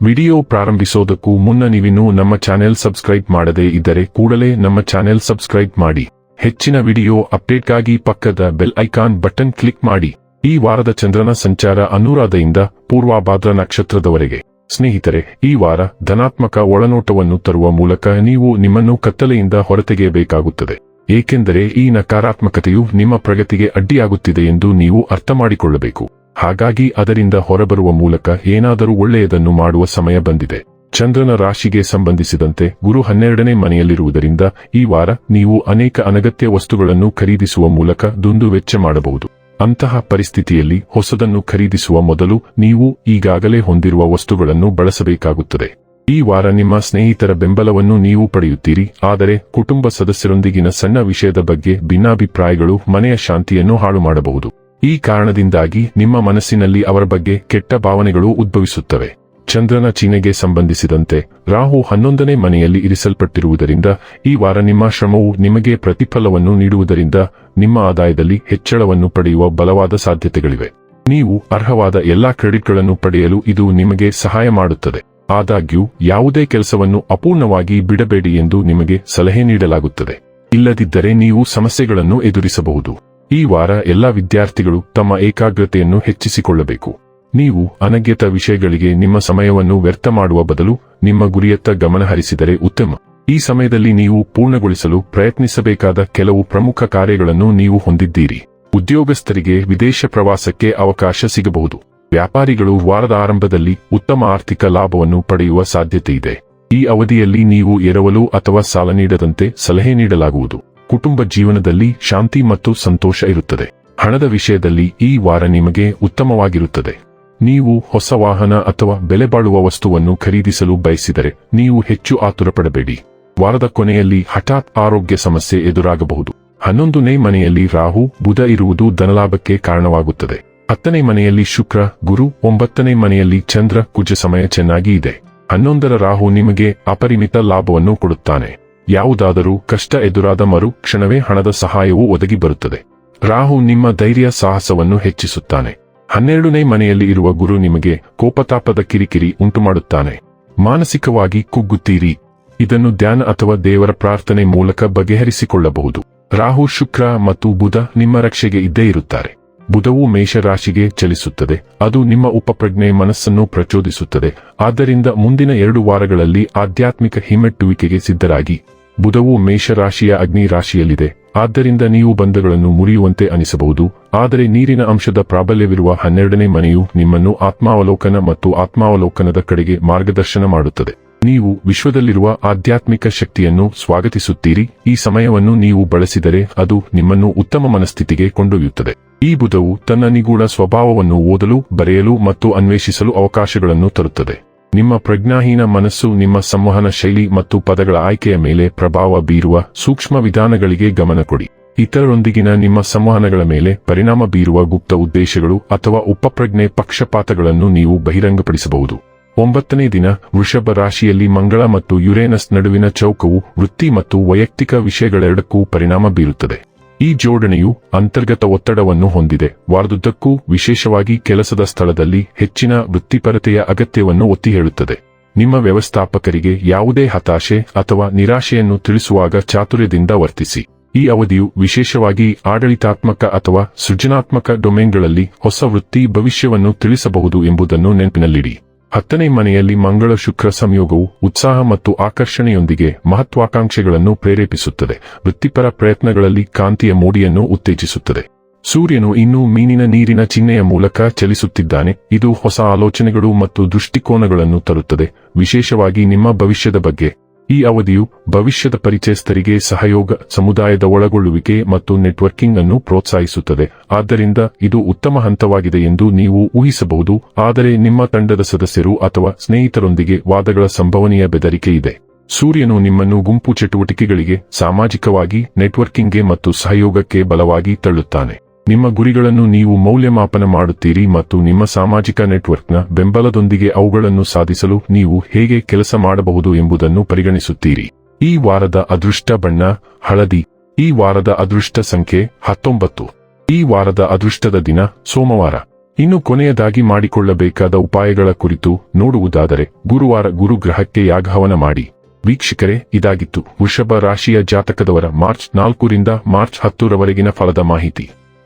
Video ಪ್ರಾರಂಭಿಸೋದಕ್ಕೂ ಮುನ್ನ ನೀವಿನ್ನೂ ನಮ್ಮ ಚಾನೆಲ್ ಸಬ್ಸ್ಕ್ರೈಬ್ ಮಾಡದೇ ಇದ್ದರೆ ಕೂಡಲೇ ನಮ್ಮ ಚಾನೆಲ್ ಸಬ್ಸ್ಕ್ರೈಬ್ ಮಾಡಿ. ಹೆಚ್ಚಿನ ವಿಡಿಯೋ ಅಪ್ಡೇಟ್ಗಾಗಿ ಪಕ್ಕದ ಬೆಲ್ ಐಕಾನ್ ಬಟನ್ ಕ್ಲಿಕ್ ಮಾಡಿ. ಈ ವಾರದ ಚಂದ್ರನ ಸಂಚಾರ ಅನುರಾಧೆಯಿಂದ ಪೂರ್ವಾಭಾದ್ರ ನಕ್ಷತ್ರದವರೆಗೆ. ಸ್ನೇಹಿತರೆ, ಈ ವಾರ ಧನಾತ್ಮಕ ಒಳನೋಟವನ್ನು ತರುವ ಮೂಲಕ ನೀವು ನಿಮ್ಮನ್ನು ಕತ್ತಲೆಯಿಂದ ಹೊರತೆಗೆಯಬೇಕಾಗುತ್ತದೆ. ಏಕೆಂದರೆ ಈ ನಕಾರಾತ್ಮಕತೆಯು ನಿಮ್ಮ ಪ್ರಗತಿಗೆ ಅಡ್ಡಿಯಾಗುತ್ತಿದೆ ಎಂದು ನೀವು ಅರ್ಥ ಮಾಡಿಕೊಳ್ಳಬೇಕು ಹಾಗಾಗಿ ಅದರಿಂದ ಹೊರಬರುವ ಮೂಲಕ ಏನಾದರೂ ಒಳ್ಳೆಯದನ್ನು ಮಾಡುವ ಸಮಯ ಬಂದಿದೆ. ಚಂದ್ರನ ರಾಶಿಗೆ ಸಂಬಂಧಿಸಿದಂತೆ ಗುರು ಹನ್ನೆರಡನೇ ಮನೆಯಲ್ಲಿರುವುದರಿಂದ ಈ ವಾರ ನೀವು ಅನೇಕ ಅನಗತ್ಯ ವಸ್ತುಗಳನ್ನು ಖರೀದಿಸುವ ಮೂಲಕ ದುಂದು ವೆಚ್ಚ ಮಾಡಬಹುದು. ಅಂತಹ ಪರಿಸ್ಥಿತಿಯಲ್ಲಿ ಹೊಸದನ್ನು ಖರೀದಿಸುವ ಮೊದಲು ನೀವು ಈಗಾಗಲೇ ಹೊಂದಿರುವ ವಸ್ತುಗಳನ್ನು ಬಳಸಬೇಕಾಗುತ್ತದೆ. ಈ ವಾರ ನಿಮ್ಮ ಸ್ನೇಹಿತರ ಬೆಂಬಲವನ್ನು ನೀವು ಪಡೆಯುತ್ತೀರಿ. ಆದರೆ ಕುಟುಂಬ ಸದಸ್ಯರೊಂದಿಗಿನ ಸಣ್ಣ ವಿಷಯದ ಬಗ್ಗೆ ಭಿನ್ನಾಭಿಪ್ರಾಯಗಳು ಮನೆಯ ಶಾಂತಿಯನ್ನು ಹಾಳು ಮಾಡಬಹುದು ಈ ಕಾರಣದಿಂದಾಗಿ ನಿಮ್ಮ ಮನಸ್ಸಿನಲ್ಲಿ ಅವರ ಬಗ್ಗೆ ಕೆಟ್ಟ ಭಾವನೆಗಳು ಉದ್ಭವಿಸುತ್ತವೆ. ಚಂದ್ರನ ಚಿಹ್ನೆಗೆ ಸಂಬಂಧಿಸಿದಂತೆ ರಾಹು ಹನ್ನೊಂದನೇ ಮನೆಯಲ್ಲಿ ಇರಿಸಲ್ಪಟ್ಟಿರುವುದರಿಂದ ಈ ವಾರ ನಿಮ್ಮ ಶ್ರಮವು ನಿಮಗೆ ಪ್ರತಿಫಲವನ್ನು ನೀಡುವುದರಿಂದ ನಿಮ್ಮ ಆದಾಯದಲ್ಲಿ ಹೆಚ್ಚಳವನ್ನು ಪಡೆಯುವ ಬಲವಾದ ಸಾಧ್ಯತೆಗಳಿವೆ. ನೀವು ಅರ್ಹವಾದ ಎಲ್ಲಾ ಕ್ರೆಡಿಟ್ಗಳನ್ನು ಪಡೆಯಲು ಇದು ನಿಮಗೆ ಸಹಾಯ ಮಾಡುತ್ತದೆ. ಆದಾಗ್ಯೂ, ಯಾವುದೇ ಕೆಲಸವನ್ನು ಅಪೂರ್ಣವಾಗಿ ಬಿಡಬೇಡಿ ಎಂದು ನಿಮಗೆ ಸಲಹೆ ನೀಡಲಾಗುತ್ತದೆ. ಇಲ್ಲದಿದ್ದರೆ ನೀವು ಸಮಸ್ಯೆಗಳನ್ನು ಎದುರಿಸಬಹುದು. ಈ ವಾರ ಎಲ್ಲಾ ವಿದ್ಯಾರ್ಥಿಗಳು ತಮ್ಮ ಏಕಾಗ್ರತೆಯನ್ನು ಹೆಚ್ಚಿಸಿಕೊಳ್ಳಬೇಕು. ನೀವು ಅನಗ್ಯತ ವಿಷಯಗಳಿಗೆ ನಿಮ್ಮ ಸಮಯವನ್ನು ವ್ಯರ್ಥ ಮಾಡುವ ಬದಲು ನಿಮ್ಮ ಗುರಿಯತ್ತ ಗಮನ ಹರಿಸಿದರೆ ಉತ್ತಮ. ಈ ಸಮಯದಲ್ಲಿ ನೀವು ಪೂರ್ಣಗೊಳಿಸಲು ಪ್ರಯತ್ನಿಸಬೇಕಾದ ಕೆಲವು ಪ್ರಮುಖ ಕಾರ್ಯಗಳನ್ನು ನೀವು ಹೊಂದಿದ್ದೀರಿ. ಉದ್ಯೋಗಸ್ಥರಿಗೆ ವಿದೇಶ ಪ್ರವಾಸಕ್ಕೆ ಅವಕಾಶ ಸಿಗಬಹುದು. ವ್ಯಾಪಾರಿಗಳು ವಾರದ ಆರಂಭದಲ್ಲಿ ಉತ್ತಮ ಆರ್ಥಿಕ ಲಾಭವನ್ನು ಪಡೆಯುವ ಸಾಧ್ಯತೆ ಇದೆ. ಈ ಅವಧಿಯಲ್ಲಿ ನೀವು ಎರವಲು ಅಥವಾ ಸಾಲ ನೀಡದಂತೆ ಸಲಹೆ ನೀಡಲಾಗುವುದು. ಕುಟುಂಬ ಜೀವನದಲ್ಲಿ ಶಾಂತಿ ಮತ್ತು ಸಂತೋಷ ಇರುತ್ತದೆ. ಹಣದ ವಿಷಯದಲ್ಲಿ ಈ ವಾರ ನಿಮಗೆ ಉತ್ತಮವಾಗಿರುತ್ತದೆ. ನೀವು ಹೊಸ ವಾಹನ ಅಥವಾ ಬೆಲೆ ಬಾಳುವ ವಸ್ತುವನ್ನು ಖರೀದಿಸಲು ಬಯಸಿದರೆ ನೀವು ಹೆಚ್ಚು ಆತುರಪಡಬೇಡಿ. ವಾರದ ಕೊನೆಯಲ್ಲಿ ಹಠಾತ್ ಆರೋಗ್ಯ ಸಮಸ್ಯೆ ಎದುರಾಗಬಹುದು. ಹನ್ನೊಂದನೇ ಮನೆಯಲ್ಲಿ ರಾಹು, ಬುಧ ಇರುವುದು ಧನಲಾಭಕ್ಕೆ ಕಾರಣವಾಗುತ್ತದೆ. ಹತ್ತನೇ ಮನೆಯಲ್ಲಿ ಶುಕ್ರ, ಗುರು, ಒಂಬತ್ತನೇ ಮನೆಯಲ್ಲಿ ಚಂದ್ರ, ಕುಜ ಸಮಯ ಚೆನ್ನಾಗಿ ಇದೆ. ಹನ್ನೊಂದರ ರಾಹು ನಿಮಗೆ ಅಪರಿಮಿತ ಲಾಭವನ್ನು ಕೊಡುತ್ತಾನೆ. ಯಾವುದಾದರೂ ಕಷ್ಟ ಎದುರಾದ ಮರು ಕ್ಷಣವೇ ಹಣದ ಸಹಾಯವು ಒದಗಿ ಬರುತ್ತದೆ. ರಾಹು ನಿಮ್ಮ ಧೈರ್ಯ ಸಾಹಸವನ್ನು ಹೆಚ್ಚಿಸುತ್ತಾನೆ. ಹನ್ನೆರಡನೇ ಮನೆಯಲ್ಲಿ ಇರುವ ಗುರು ನಿಮಗೆ ಕೋಪತಾಪದ ಕಿರಿಕಿರಿ ಉಂಟುಮಾಡುತ್ತಾನೆ. ಮಾನಸಿಕವಾಗಿ ಕುಗ್ಗುತ್ತೀರಿ. ಇದನ್ನು ಧ್ಯಾನ ಅಥವಾ ದೇವರ ಪ್ರಾರ್ಥನೆ ಮೂಲಕ ಬಗೆಹರಿಸಿಕೊಳ್ಳಬಹುದು. ರಾಹು ಶುಕ್ರ ಮತ್ತು ಬುಧ ನಿಮ್ಮ ರಕ್ಷೆಗೆ ಇದ್ದೇ ಇರುತ್ತಾರೆ. ಬುಧವು ಮೇಷರಾಶಿಗೆ ಚಲಿಸುತ್ತದೆ. ಅದು ನಿಮ್ಮ ಉಪಪ್ರಜ್ಞೆ ಮನಸ್ಸನ್ನು ಪ್ರಚೋದಿಸುತ್ತದೆ. ಆದ್ದರಿಂದ ಮುಂದಿನ ಎರಡು ವಾರಗಳಲ್ಲಿ ಆಧ್ಯಾತ್ಮಿಕ ಹಿಮ್ಮೆಟ್ಟುವಿಕೆಗೆ ಸಿದ್ಧರಾಗಿ. ಬುಧವು ಮೇಷರಾಶಿಯ ಅಗ್ನಿ ರಾಶಿಯಲ್ಲಿದೆ. ಆದ್ದರಿಂದ ನೀವು ಬಂಧಗಳನ್ನು ಮುರಿಯುವಂತೆ ಅನಿಸಬಹುದು. ಆದರೆ ನೀರಿನ ಅಂಶದ ಪ್ರಾಬಲ್ಯವಿರುವ ಹನ್ನೆರಡನೇ ಮನೆಯು ನಿಮ್ಮನ್ನು ಆತ್ಮಾವಲೋಕನ ಮತ್ತು ಆತ್ಮಾವಲೋಕನದ ಕಡೆಗೆ ಮಾರ್ಗದರ್ಶನ ಮಾಡುತ್ತದೆ. ನೀವು ವಿಶ್ವದಲ್ಲಿರುವ ಆಧ್ಯಾತ್ಮಿಕ ಶಕ್ತಿಯನ್ನು ಸ್ವಾಗತಿಸುತ್ತೀರಿ. ಈ ಸಮಯವನ್ನು ನೀವು ಬಳಸಿದರೆ ಅದು ನಿಮ್ಮನ್ನು ಉತ್ತಮ ಮನಸ್ಥಿತಿಗೆ ಕೊಂಡೊಯ್ಯುತ್ತದೆ. ಈ ಬುಧವು ತನ್ನ ನಿಗೂಢ ಸ್ವಭಾವವನ್ನು ಓದಲು, ಬರೆಯಲು ಮತ್ತು ಅನ್ವೇಷಿಸಲು ಅವಕಾಶಗಳನ್ನು ತರುತ್ತದೆ. ನಿಮ್ಮ ಪ್ರಜ್ಞಾಹೀನ ಮನಸ್ಸು ನಿಮ್ಮ ಸಂವಹನ ಶೈಲಿ ಮತ್ತು ಪದಗಳ ಆಯ್ಕೆಯ ಮೇಲೆ ಪ್ರಭಾವ ಬೀರುವ ಸೂಕ್ಷ್ಮ ವಿಧಾನಗಳಿಗೆ ಗಮನ ಕೊಡಿ. ಇತರರೊಂದಿಗಿನ ನಿಮ್ಮ ಸಂವಹನಗಳ ಮೇಲೆ ಪರಿಣಾಮ ಬೀರುವ ಗುಪ್ತ ಉದ್ದೇಶಗಳು ಅಥವಾ ಉಪಪ್ರಜ್ಞೆ ಪಕ್ಷಪಾತಗಳನ್ನು ನೀವು ಬಹಿರಂಗಪಡಿಸಬಹುದು. ಒಂಬತ್ತನೇ ದಿನ, ವೃಷಭ ರಾಶಿಯಲ್ಲಿ ಮಂಗಳ ಮತ್ತು ಯುರೇನಸ್ ನಡುವಿನ ಚೌಕವು ವೃತ್ತಿ ಮತ್ತು ವೈಯಕ್ತಿಕ ವಿಷಯಗಳೆರಡಕ್ಕೂ ಪರಿಣಾಮ ಬೀರುತ್ತದೆ. ಈ ಜೋಡಣೆಯು ಅಂತರ್ಗತ ಒತ್ತಡವನ್ನು ಹೊಂದಿದೆ. ವಾರದುದ್ದಕ್ಕೂ ವಿಶೇಷವಾಗಿ ಕೆಲಸದ ಸ್ಥಳದಲ್ಲಿ ಹೆಚ್ಚಿನ ವೃತ್ತಿಪರತೆಯ ಅಗತ್ಯವನ್ನು ಒತ್ತಿ ಹೇಳುತ್ತದೆ ನಿಮ್ಮ ವ್ಯವಸ್ಥಾಪಕರಿಗೆ ಯಾವುದೇ ಹತಾಶೆ ಅಥವಾ ನಿರಾಶೆಯನ್ನು ತಿಳಿಸುವಾಗ ಚಾತುರ್ಯದಿಂದ ವರ್ತಿಸಿ. ಈ ಅವಧಿಯು ವಿಶೇಷವಾಗಿ ಆಡಳಿತಾತ್ಮಕ ಅಥವಾ ಸೃಜನಾತ್ಮಕ ಡೊಮೇನ್ಗಳಲ್ಲಿ ಹೊಸ ವೃತ್ತಿ ಭವಿಷ್ಯವನ್ನು ತಿಳಿಸಬಹುದು ಎಂಬುದನ್ನು ನೆನಪಿನಲ್ಲಿಡಿ. ಹತ್ತನೇ ಮನೆಯಲ್ಲಿ ಮಂಗಳ ಶುಕ್ರ ಸಂಯೋಗವು ಉತ್ಸಾಹ ಮತ್ತು ಆಕರ್ಷಣೆಯೊಂದಿಗೆ ಮಹತ್ವಾಕಾಂಕ್ಷೆಗಳನ್ನು ಪ್ರೇರೇಪಿಸುತ್ತದೆ. ವೃತ್ತಿಪರ ಪ್ರಯತ್ನಗಳಲ್ಲಿ ಕಾಂತಿಯ ಮೂಡಿಯನ್ನು ಉತ್ತೇಜಿಸುತ್ತದೆ. ಸೂರ್ಯನು ಇನ್ನೂ ಮೀನಿನ ನೀರಿನ ಚಿಹ್ನೆಯ ಮೂಲಕ ಚಲಿಸುತ್ತಿದ್ದಾನೆ. ಇದು ಹೊಸ ಆಲೋಚನೆಗಳು ಮತ್ತು ದೃಷ್ಟಿಕೋನಗಳನ್ನು ತರುತ್ತದೆ. ವಿಶೇಷವಾಗಿ ನಿಮ್ಮ ಭವಿಷ್ಯದ ಬಗ್ಗೆ. ಈ ಅವಧಿಯು ಭವಿಷ್ಯದ ಪರಿಚಯಸ್ಥರಿಗೆ ಸಹಯೋಗ, ಸಮುದಾಯದ ಒಳಗೊಳ್ಳುವಿಕೆ ಮತ್ತು ನೆಟ್ವರ್ಕಿಂಗ್ ಅನ್ನು ಪ್ರೋತ್ಸಾಹಿಸುತ್ತದೆ. ಆದ್ದರಿಂದ ಇದು ಉತ್ತಮ ಹಂತವಾಗಿದೆ ಎಂದು ನೀವು ಊಹಿಸಬಹುದು. ಆದರೆ ನಿಮ್ಮ ತಂಡದ ಸದಸ್ಯರು ಅಥವಾ ಸ್ನೇಹಿತರೊಂದಿಗೆ ವಾದಗಳ ಸಂಭವನೀಯ ಬೆದರಿಕೆ ಇದೆ. ಸೂರ್ಯನು ನಿಮ್ಮನ್ನು ಗುಂಪು ಚಟುವಟಿಕೆಗಳಿಗೆ, ಸಾಮಾಜಿಕವಾಗಿ, ನೆಟ್ವರ್ಕಿಂಗ್ಗೆ ಮತ್ತು ಸಹಯೋಗಕ್ಕೆ ಬಲವಾಗಿ ತಳ್ಳುತ್ತಾನೆ. ನಿಮ್ಮ ಗುರಿಗಳನ್ನು ನೀವು ಮೌಲ್ಯಮಾಪನ ಮಾಡುತ್ತೀರಿ ಮತ್ತು ನಿಮ್ಮ ಸಾಮಾಜಿಕ ನೆಟ್ವರ್ಕ್ನ ಬೆಂಬಲದೊಂದಿಗೆ ಅವುಗಳನ್ನು ಸಾಧಿಸಲು ನೀವು ಹೇಗೆ ಕೆಲಸ ಮಾಡಬಹುದು ಎಂಬುದನ್ನು ಪರಿಗಣಿಸುತ್ತೀರಿ. ಈ ವಾರದ ಅದೃಷ್ಟ ಬಣ್ಣ, ಹಳದಿ. ಈ ವಾರದ ಅದೃಷ್ಟ ಸಂಖ್ಯೆ ಹತ್ತೊಂಬತ್ತು. ಈ ವಾರದ ಅದೃಷ್ಟದ ದಿನ, ಸೋಮವಾರ. ಇನ್ನು ಕೊನೆಯದಾಗಿ ಮಾಡಿಕೊಳ್ಳಬೇಕಾದ ಉಪಾಯಗಳ ಕುರಿತು ನೋಡುವುದಾದರೆ, ಗುರುವಾರ ಗುರುಗ್ರಹಕ್ಕೆ ಯಾಗಹವನ ಮಾಡಿ. ವೀಕ್ಷಕರೇ, ಇದಾಗಿತ್ತು. ವೃಷಭ ರಾಶಿಯ ಜಾತಕದವರ ಮಾರ್ಚ್ ನಾಲ್ಕರಿಂದ ಮಾರ್ಚ್ ಹತ್ತರವರೆಗಿನ ಫಲದ ಮಾಹಿತಿ.